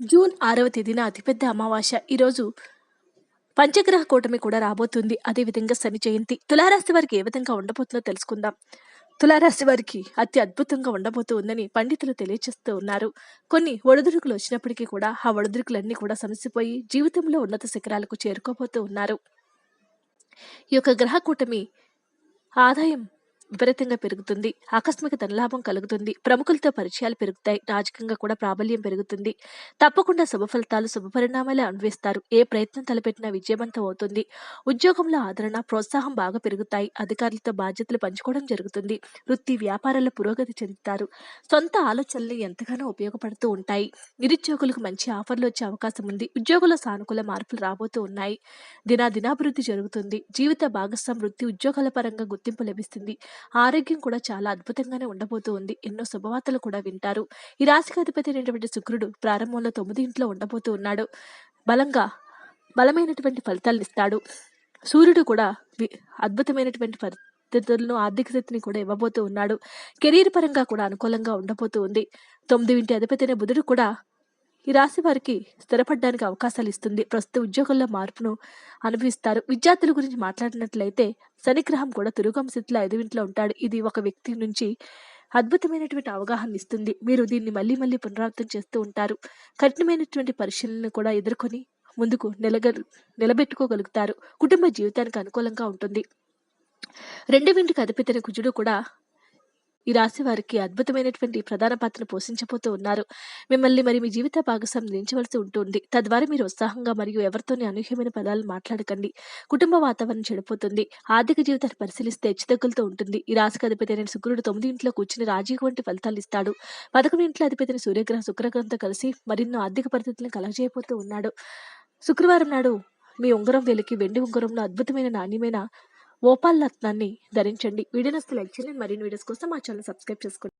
June ఆరవ తేదీన అతిపెద్ద అమావాస్య. ఈరోజు పంచగ్రహ కూటమి కూడా రాబోతుంది. అదేవిధంగా శని జయంతి తులారాశి వారికి ఏ విధంగా ఉండబోతుందో తెలుసుకుందాం. తులారాశి వారికి అతి అద్భుతంగా ఉండబోతూ ఉందని పండితులు తెలియజేస్తూ ఉన్నారు. కొన్ని ఒడిదుడుకులు వచ్చినప్పటికీ కూడా ఆ ఒడిదుడుకులన్నీ కూడా సమసిపోయి జీవితంలో ఉన్నత శిఖరాలకు చేరుకోబోతూ ఉన్నారు. ఈ యొక్క గ్రహ కూటమి ఆదాయం విపరీతంగా పెరుగుతుంది. ఆకస్మిక ధనలాభం కలుగుతుంది. ప్రముఖులతో పరిచయాలు పెరుగుతాయి. రాజకీయంగా కూడా ప్రాబల్యం పెరుగుతుంది. తప్పకుండా శుభ ఫలితాలు శుభ పరిణామాలే అన్వేస్తారు ఏ ప్రయత్నం తలపెట్టినా విజయవంతం అవుతుంది. ఉద్యోగంలో ఆదరణ ప్రోత్సాహం బాగా పెరుగుతాయి. అధికారులతో బాధ్యతలు పంచుకోవడం జరుగుతుంది. వృత్తి వ్యాపారాల పురోగతి చెందుతారు. సొంత ఆలోచనలు ఎంతగానో ఉపయోగపడుతూ ఉంటాయి. నిరుద్యోగులకు మంచి ఆఫర్లు వచ్చే అవకాశం ఉంది. ఉద్యోగుల సానుకూల మార్పులు రాబోతూ ఉన్నాయి. దినాదినాభివృద్ధి జరుగుతుంది. జీవిత భాగస్వామి వృత్తి ఉద్యోగాల పరంగా గుర్తింపు లభిస్తుంది. ఆరోగ్యం కూడా చాలా అద్భుతంగానే ఉండబోతూ ఉంది. ఎన్నో శుభవార్తలు కూడా వింటారు. ఈ రాశికి అధిపతి అయినటువంటి శుక్రుడు ప్రారంభంలో తొమ్మిది ఇంట్లో ఉండబోతూ ఉన్నాడు. బలంగా బలమైనటువంటి ఫలితాలను ఇస్తాడు. సూర్యుడు కూడా అద్భుతమైనటువంటి పద్ధతులను ఆర్థిక స్థితిని కూడా ఇవ్వబోతూ ఉన్నాడు. కెరీర్ పరంగా కూడా అనుకూలంగా ఉండబోతూ ఉంది. తొమ్మిది ఇంటి అధిపతి అయిన బుధుడు కూడా ఈ రాశి వారికి స్థిరపడడానికి అవకాశాలు ఇస్తుంది. ప్రస్తుత ఉద్యోగంలో మార్పును అనుభవిస్తారు. విద్యార్థుల గురించి మాట్లాడినట్లయితే శనిగ్రహం కూడా తురుగం స్థితిలో ఐదు ఇంట్లో ఉంటాడు. ఇది ఒక వ్యక్తి నుంచి అద్భుతమైనటువంటి అవగాహన ఇస్తుంది. మీరు దీన్ని మళ్ళీ మళ్ళీ పునరావృతం చేస్తూ ఉంటారు. కఠినమైనటువంటి పరిశీలనను కూడా ఎదుర్కొని ముందుకు నిలగ నిలబెట్టుకోగలుగుతారు. కుటుంబ జీవితానికి అనుకూలంగా ఉంటుంది. రెండు ఇంటికి అధిపతిన కుజుడు కూడా ఈ రాశి వారికి అద్భుతమైనటువంటి ప్రధాన పాత్రను పోషించబోతూ ఉన్నారు. మిమ్మల్ని మరి మీ జీవిత భాగస్వామి నిలించవలసి ఉంటుంది. తద్వారా మీరు ఉత్సాహంగా మరియు ఎవరితోని అనూహ్యమైన పదాలు మాట్లాడకండి. కుటుంబ వాతావరణం చెడిపోతుంది. ఆర్థిక జీవితాన్ని పరిశీలిస్తే హెచ్చుతగ్గులతో ఉంటుంది. ఈ రాశికి అధిపతి అయిన శుక్రుడు తొమ్మిది ఇంట్లో కూర్చుని రాజీవ్ వంటి ఫలితాలు ఇస్తాడు. పదకొండు ఇంట్లో అధిపతి సూర్యగ్రహం శుక్రగ్రహంతో కలిసి మరిన్నో ఆర్థిక పరిస్థితులను కలగజేయబోతూ ఉన్నాడు. శుక్రవారం నాడు మీ ఉంగరం వెలికి వెండి ఉంగరంలో అద్భుతమైన నాణ్యమైన ఓపాల్ రత్నాన్ని ధరించండి. వీడియో నస్తే లైక్ చేయండి. మరిన్ని వీడియోస్ కోసం మా ఛానల్ సబ్స్క్రైబ్ చేసుకోండి.